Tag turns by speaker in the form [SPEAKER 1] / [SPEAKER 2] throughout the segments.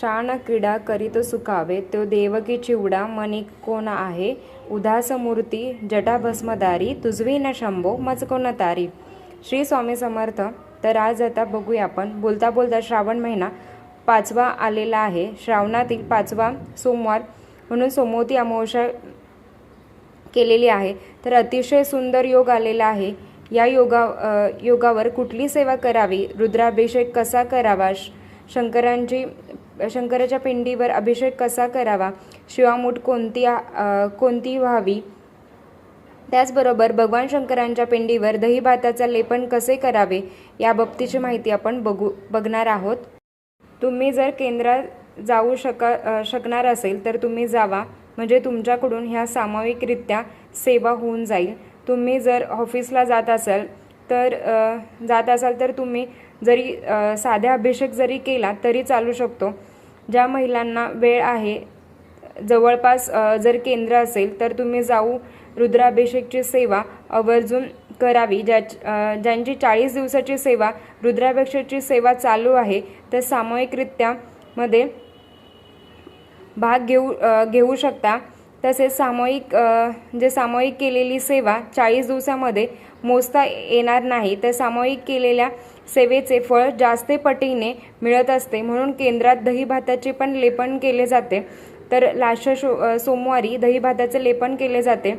[SPEAKER 1] शान क्रीडा करीत सुखावे तो देवकी चिवडा मनी कोण आहे? उदास मूर्ती जटाभस्मदारी तुझवी न शंभो मज कोण तारी. श्री स्वामी समर्थ तर आज आता बघूया आपण. बोलता बोलता श्रावण महिना पाचवा आलेला आहे. श्रावणातील पाचवा सोमवार म्हणून सोमवती अमावस्या केलेली आहे. तर अतिशय सुंदर योग आलेला आहे. या योगा योगावर कुठली सेवा करावी? रुद्राभिषेक कसा करावा? शंकरांची शंकराच्या पिंडीवर अभिषेक कसा करावा? शिवामूठ कोणती कोणती व्हावी? त्याचबरोबर भगवान शंकरांच्या पिंडीवर दही भाताचा लेपन कसे करावे? या बाबतीची माहिती आपण बघू बघणार आहोत. तुम्ही जर केंद्रात जाऊ शका शकणार असेल तर तुम्ही जावा. म्हणजे तुमच्याकडून ह्या सामूहिकरित्या सेवा होऊन जाईल. तुम्ही जर ऑफिसला जात असाल तर जात असाल तर तुम्ही जरी साध्या अभिषेक जरी केला तरी चालू शकतो. ज्या महिलांना वेळ आहे जवळपास जर केंद्र असेल तर तुम्ही जाऊ रुद्राभिषेकची सेवा आवर्जून करावी. ज्या ज्यांची चाळीस दिवसाची सेवा रुद्राभिषेकची सेवा चालू आहे तर सामूहिकरित्या मध्ये भाग घेऊ घेऊ शकता. तसेच सामूहिक जे म्हणजे सामूहिक केलेली सेवा चाळीस दिवसामध्ये मोजता येणार नाही. तर सामूहिक केलेल्या सेवेचे फळ जास्त पटीने मिळत असते. म्हणून केंद्रात दही भाताचे पण लेपन केले जाते. तर लाश शो सोमवारी दही भाताचे लेपन केले जाते.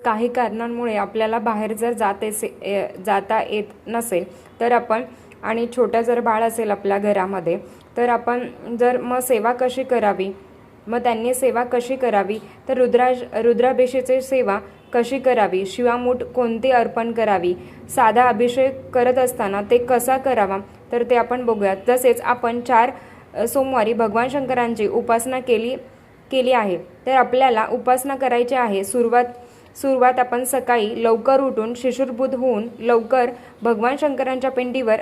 [SPEAKER 1] काही कारणांमुळे आपल्याला बाहेर जर जात असे जाता येत नसेल तर आपण आणि छोटं जर बाळ असेल आपल्या घरामध्ये तर आपण जर मग सेवा कशी करावी? मग त्यांनी सेवा कशी करावी? तर रुद्राज रुद्राभिषेचे सेवा कशी करावी? शिवामूठ कोणती अर्पण करावी? साधा अभिषेक करत असताना ते कसा करावा? तर ते आपण बघूयात. तसेच आपण चार सोमवारी भगवान शंकरांची उपासना केली केली आहे. तर आपल्याला उपासना करायची आहे. सुरुवात सुरुवात आपण सकाळी लवकर उठून शिशुरबुद्ध होऊन लवकर भगवान शंकरांच्या पिंडीवर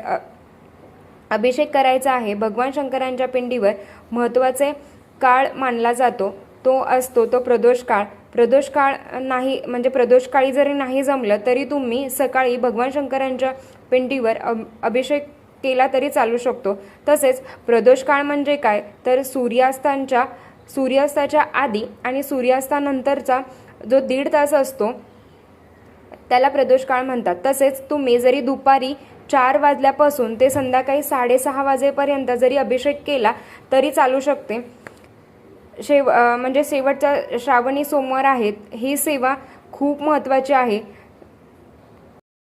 [SPEAKER 1] अभिषेक करायचा आहे. भगवान शंकरांच्या पिंडीवर महत्त्वाचे काळ मानला जातो तो असतो तो प्रदोष काळ. प्रदोष काळ नाही म्हणजे प्रदोष काळी जरी नाही जमलं तरी तुम्ही सकाळी भगवान शंकरांच्या पिंडीवर अभिषेक केला तरी चालू शकतो. तसेच प्रदोष काळ म्हणजे काय? तर सूर्यास्तांच्या सूर्यास्ताच्या आधी आणि सूर्यास्तानंतरचा जो दीड तास असतो त्याला प्रदोष काळ म्हणतात. तसेच तुम्ही जरी दुपारी चार वाजल्यापासून ते संध्याकाळी साडेसहा वाजेपर्यंत जरी अभिषेक केला तरी चालू शकते. शेव म्हणजे शेवटचा श्रावणी सोमवार आहेत ही सेवा खूप महत्त्वाची आहे.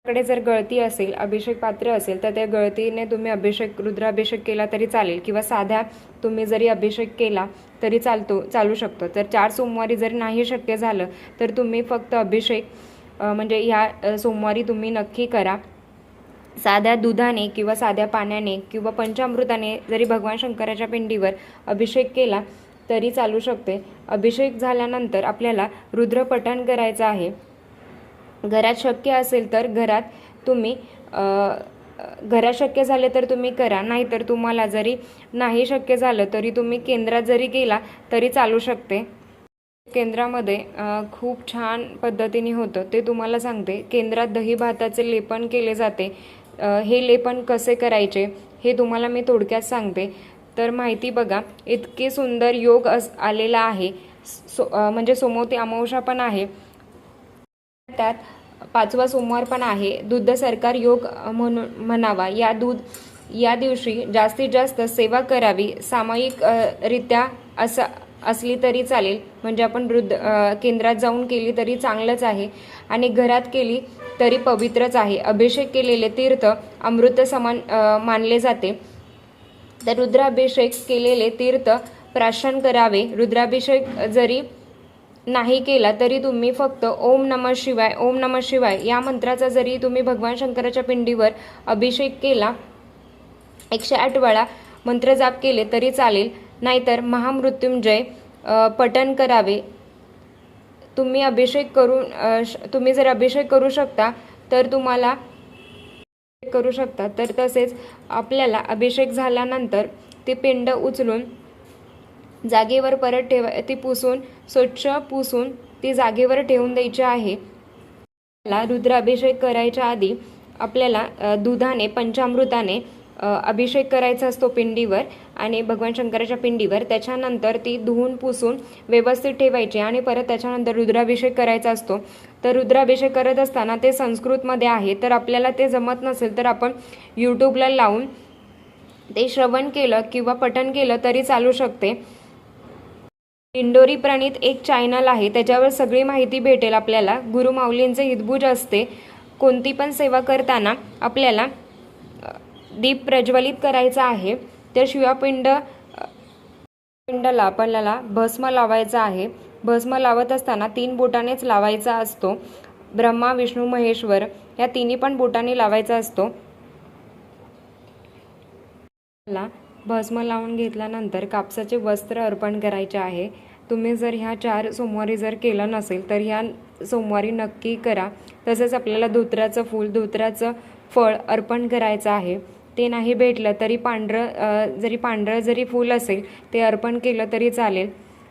[SPEAKER 1] कडे जर गळती असेल अभिषेक पात्र असेल तर त्या गळतीने तुम्ही अभिषेक रुद्राभिषेक केला तरी चालेल किंवा साध्या तुम्ही जरी अभिषेक केला तरी चालतो चालू शकतो. तर चार सोमवारी जर नाही शक्य झालं तर तुम्ही फक्त अभिषेक म्हणजे ह्या सोमवारी तुम्ही नक्की करा. साध्या दुधाने किंवा साध्या पाण्याने किंवा पंचामृताने जरी भगवान शंकराच्या पिंडीवर अभिषेक केला तरी चालू शकते. अभिषेक झाल्यानंतर आपल्याला रुद्रपठण करायचं आहे. घरात शक्य असेल तर घरात तुम्ही घरात शक्य झाले तर तुम्ही करा. नाहीतर तुम्हाला जरी नाही शक्य झालं तरी तुम्ही केंद्रात जरी गेला तरी चालू शकते. केंद्रामध्ये खूप छान पद्धतीने होतं. ते तुम्हाला सांगते. केंद्रात दही भाताचे लेपन केले जाते. हे लेपन कसे करायचे हे तुम्हाला मी थोडक्यात सांगते. तर माहिती बघा इतके सुंदर योग अस आलेला आहे. सो म्हणजे सोमवती अमावस्या पण आहे. त्यात पाचवा सोमवार पण आहे. दूध सरकार योग म्हणून म्हणावा. या दूध या दिवशी जास्तीत जास्त सेवा करावी. सामायिक रित्या असा असली तरी चालेल. म्हणजे आपण वृद्ध केंद्रात जाऊन केली तरी चांगलंच आहे. आणि घरात केली तरी पवित्रच आहे. अभिषेक केलेले तीर्थ अमृत समान मानले जाते. तर रुद्राभिषेक केलेले तीर्थ प्राशन करावे. रुद्राभिषेक जरी नाही केला तरी तुम्ही फक्त ओम नम शिवाय ओम नम शिवाय या मंत्राचा जरी तुम्ही भगवान शंकराच्या पिंडीवर अभिषेक केला एकशे आठ वेळा मंत्र जाप केले तरी चालेल. नाहीतर महामृत्युंजय पठण करावे. तुम्ही अभिषेक करून श- तुम्ही जर अभिषेक करू शकता तर तुम्हाला करू शकता तर तसेच आपल्याला अभिषेक झाल्यानंतर ती पिंड उचलून जागेवर परत ठेवा ती पुसून स्वच्छ पुसून ती जागेवर ठेवून द्यायची आहे. रुद्राभिषेक करायच्या आधी आपल्याला दुधाने पंचामृताने अभिषेक करायचा असतो पिंडीवर आणि भगवान शंकराच्या पिंडीवर. त्याच्यानंतर ती धुवून पुसून व्यवस्थित ठेवायची आणि परत त्याच्यानंतर रुद्राभिषेक करायचा असतो. तर रुद्राभिषेक करत असताना ते संस्कृतमध्ये आहे. तर आपल्याला ते जमत नसेल तर आपण यूट्यूबला लावून ते श्रवण केलं किंवा पठण केलं तरी चालू शकते. इंडोरी प्रणित एक चॅनल आहे. त्याच्यावर सगळी माहिती भेटेल आपल्याला. गुरुमाऊलींचे हितभुज असते. कोणती पण सेवा करताना आपल्याला दीप प्रज्वलित करायचा आहे. तर शिवापिंड अ, पिंडाला आपल्याला भस्म लावायचा आहे. भस्म लावत असताना तीन बोटानेच लावायचा असतो. ब्रह्मा विष्णू महेश्वर या तिन्ही पण बोटाने लावायचा असतो. भस्म लावून घेतल्यानंतर कापसाचे वस्त्र अर्पण करायचे आहे. तुम्ही जर ह्या चार सोमवारी जर केलं नसेल तर ह्या सोमवारी नक्की करा. तसंच आपल्याला धोत्राचं फूल धोत्राचं फळ अर्पण करायचं आहे. ते नाही भेटलं तरी पांढरं जरी पांढरं जरी फूल असेल ते अर्पण केलं तरी चालेल.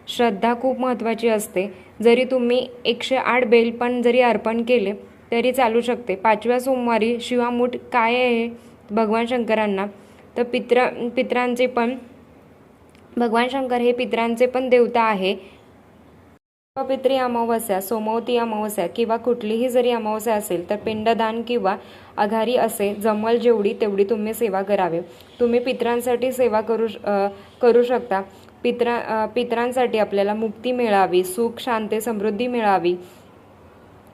[SPEAKER 1] श्रद्धा खूप महत्त्वाची असते. जरी तुम्ही एकशे आठ बेल पण जरी अर्पण केले तरी चालू शकते. पाचव्या सोमवारी शिवामूठ काय आहे? भगवान शंकरांना. तर पित्र पित्रांचे पण भगवान शंकर हे पित्रांचे पण देवता आहे. पित्री अमावस्या सोमवती अमावस्या किंवा कुठलीही जरी अमावस्या असेल तर पिंडदान किंवा आघारी असे जमल जेवढी तेवढी तुम्ही सेवा करावी. तुम्ही पित्रांसाठी सेवा करू श- करू शकता. पित्रा पित्रांसाठी आपल्याला मुक्ती मिळावी सुख शांती समृद्धी मिळावी.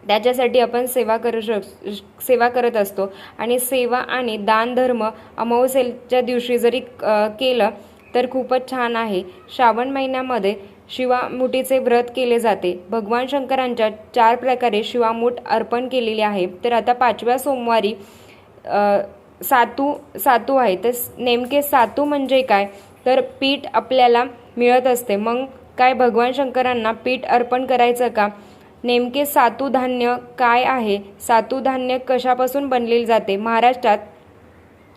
[SPEAKER 1] त्याच्यासाठी आपण सेवा करू शक सेवा करत असतो. आणि सेवा आणि दान धर्म अमावस्येच्या दिवशी जरी केलं तर खूपच छान आहे. श्रावण महिन्यामध्ये शिवामुठीचे व्रत केले जाते. भगवान शंकरांच्या चार प्रकारे शिवामूठ अर्पण केलेली आहे. तर आता पाचव्या सोमवारी सातू सातू आहे. तर नेमके सातू म्हणजे काय? तर पीठ आपल्याला मिळत असते. मग काय भगवान शंकरांना पीठ अर्पण करायचं का? नेमके सातू धान्य काय आहे? सातू धान्य कशापासून बनलेले जाते? महाराष्ट्रात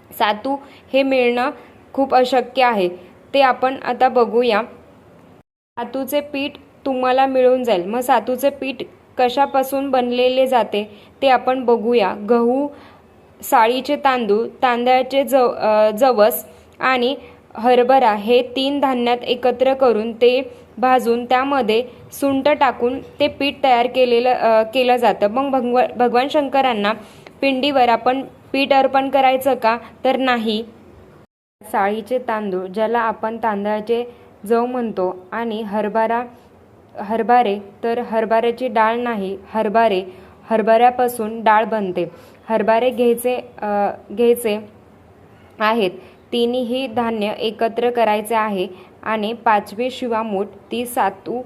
[SPEAKER 1] सातू हे मिळणं खूप अशक्य आहे. ते आपण आता बघूया. सातूचे पीठ तुम्हाला मिळून जाईल. मग सातूचे पीठ कशापासून बनलेले जाते ते आपण बघूया. गहू साळीचे तांदूळ तांदळाचे जव जवस आणि हरभरा हे तीन धान्यात एकत्र करून ते भाजून त्यामध्ये सुंट टाकून ते पीठ तयार केलेलं केलं जातं. मग भगव भगवान शंकरांना पिंडीवर आपण पीठ अर्पण करायचं का? तर नाही. साळीचे तांदूळ ज्याला आपण तांदळाचे जव म्हणतो आणि हरभरा हरभरे तर हरभऱ्याची डाळ नाही हरभरे हरभऱ्यापासून डाळ बनते. हरभरे घ्यायचे घ्यायचे आहेत. तिन्ही धान्य एकत्र करायचे आहे आणि पाचवी शिवामूठ ती सातू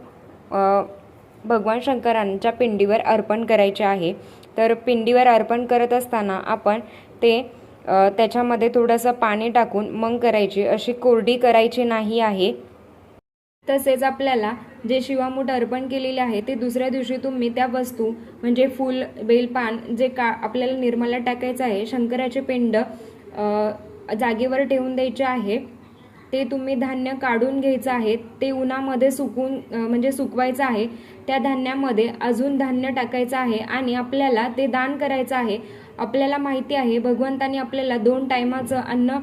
[SPEAKER 1] भगवान शंकरांच्या पिंडीवर अर्पण करायचे आहे. तर पिंडीवर अर्पण करत असताना आपण ते त्याच्यामध्ये थोडंसं पाणी टाकून मग करायची. अशी कोरडी करायची नाही आहे. तसेच आपल्याला जे शिवामूठ अर्पण केलेले आहे ते दुसऱ्या दिवशी तुम्ही त्या वस्तू म्हणजे फूल बेलपान जे का आपल्याला निर्मला टाकायचं आहे शंकराचे पिंड जागेवर ठेवून द्यायचे आहे. ते तुम्ही धान्य काढून घ्यायचं आहे ते उन्हामध्ये सुकून म्हणजे सुकवायचं आहे त्या धान्यामध्ये अजून धान्य टाकायचं आहे आणि आपल्याला ते दान करायचं आहे. आपल्याला माहिती आहे भगवंतानी आपल्याला दोन टायमाचं अन्न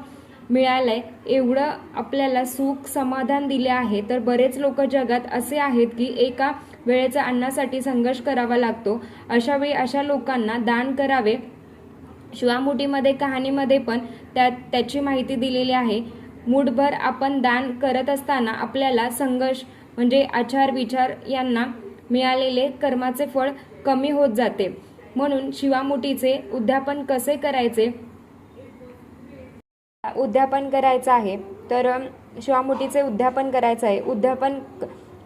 [SPEAKER 1] मिळालंय. एवढं आपल्याला सुख समाधान दिले आहे. तर बरेच लोक जगात असे आहेत की एका वेळेचा अन्नासाठी संघर्ष करावा लागतो. अशा वेळी अशा लोकांना दान करावे. शिवामुठीमध्ये कहाणीमध्ये पण त्या त्याची माहिती दिलेली आहे. मूठभर आपण दान करत असताना आपल्याला संघर्ष म्हणजे आचार विचार यांना मिळालेले कर्माचे फळ कमी होत जाते. म्हणून शिवामुठीचे उद्यापन कसे करायचे? उद्यापन करायचं आहे. तर शिवामुठीचे उद्यापन करायचं आहे. उद्यापन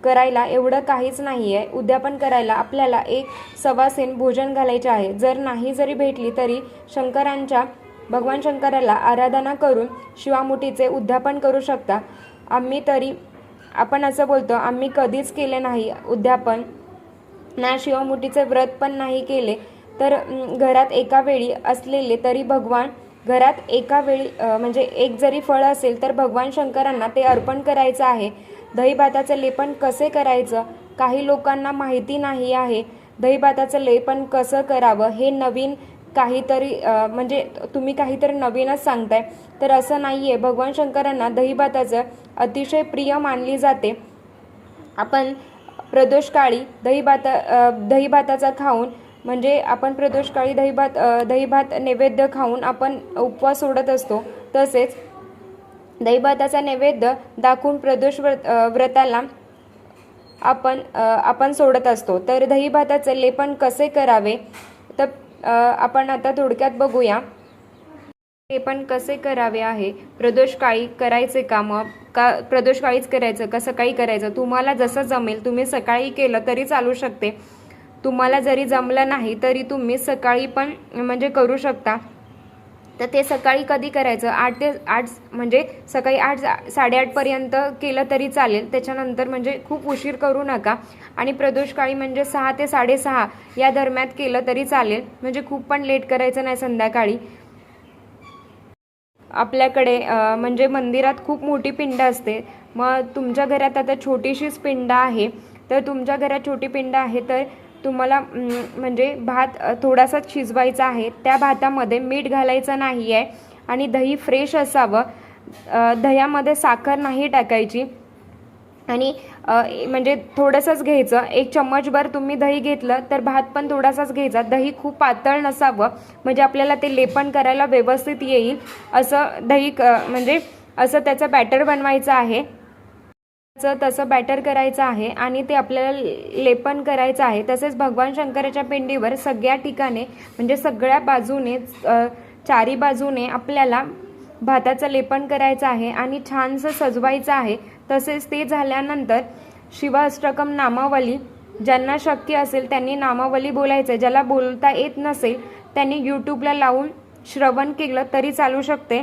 [SPEAKER 1] करायला एवढं काहीच नाही आहे उद्यापन करायला आपल्याला एक सवासीन भोजन घालायचे आहे. जर नाही जरी भेटली तरी शंकरांच्या भगवान शंकराला आराधना करून शिवामुठीचे उद्यापन करू शकता. आम्ही तरी आपण असं बोलतो आम्ही कधीच केले नाही उद्यापन ना शिवमुठीचे व्रत पण नाही केले तर घरात एका वेळी असलेले तरी भगवान घरात एका वेळी म्हणजे एक जरी फळ असेल तर भगवान शंकरांना ते अर्पण करायचं आहे. दहीभाताचं लेपन कसे करायचं? काही लोकांना माहिती नाही आहे. दहीभाताचं लेपन कसं करावं? हे नवीन काहीतरी म्हणजे तुम्ही काहीतरी नवीनच सांगताय. तर असं नाही आहे भगवान शंकरांना दहीभाताचं अतिशय प्रिय मानली जाते. आपण प्रदोषकाळी दहीभात दहीभाताचा खाऊन म्हणजे आपण प्रदोषकाळी दहीभात दहीभात नैवेद्य खाऊन आपण उपवास सोडत असतो. तसेच दहीभाताचा नैवेद्य दाखवून प्रदोष व्रत व्रताला आपण आपण सोडत असतो. तर दहीभाताचे लेपन कसे करावे? तर आपण आता थोडक्यात बघूया. लेपन कसे करावे आहे? प्रदोषकाळी करायचे कामं का प्रदोषकाळीच करायचं? का सकाळी करायचं? तुम्हाला जसं जमेल तुम्ही सकाळी केलं तरी चालू शकते. तुम्हाला जरी जमलं नाही तरी तुम्ही सकाळी पण म्हणजे करू शकता. तर ते सकाळी कधी करायचं? आठ ते आठ म्हणजे सकाळी आठ साडेआठपर्यंत केलं तरी चालेल. त्याच्यानंतर म्हणजे खूप उशीर करू नका. आणि प्रदोषकाळी म्हणजे सहा ते साडेसहा या दरम्यान केलं तरी चालेल. म्हणजे खूप पण लेट करायचं नाही संध्याकाळी. आपल्याकडे म्हणजे मंदिरात खूप मोठी पिंड असते. मग तुमच्या घरात आता छोटीशीच पिंड आहे. तर तुमच्या घरात छोटी पिंड आहे तर तुम्हाला म्हणजे भात थोडासा थोडासाच शिजवायचा आहे. त्या भातामध्ये मीठ घालायचं नाही आहे आणि दही फ्रेश असावं. दह्यामध्ये साखर नाही टाकायची. आणि म्हणजे थोडंसंच घ्यायचं. एक चम्मचभर तुम्ही दही घेतलं तर भात पण थोडासाच घ्यायचा. दही खूप पातळ नसावं. म्हणजे आपल्याला ते लेपन करायला व्यवस्थित येईल. असं दही क म्हणजे असं त्याचं बॅटर बनवायचं आहे. चं तसं बॅटर करायचं आहे आणि ते आपल्याला लेपन करायचं आहे. तसेच भगवान शंकराच्या पिंडीवर सगळ्या ठिकाणी म्हणजे सगळ्या बाजूने चारी बाजूने आपल्याला भाताचं लेपन करायचं आहे आणि छानसं सजवायचं आहे. तसेच ते झाल्यानंतर शिवाष्टकम नामावली ज्यांना शक्य असेल त्यांनी नामावली बोलायचं. ज्याला बोलता येत नसेल त्यांनी यूट्यूबला लावून श्रवण केलं तरी चालू शकते.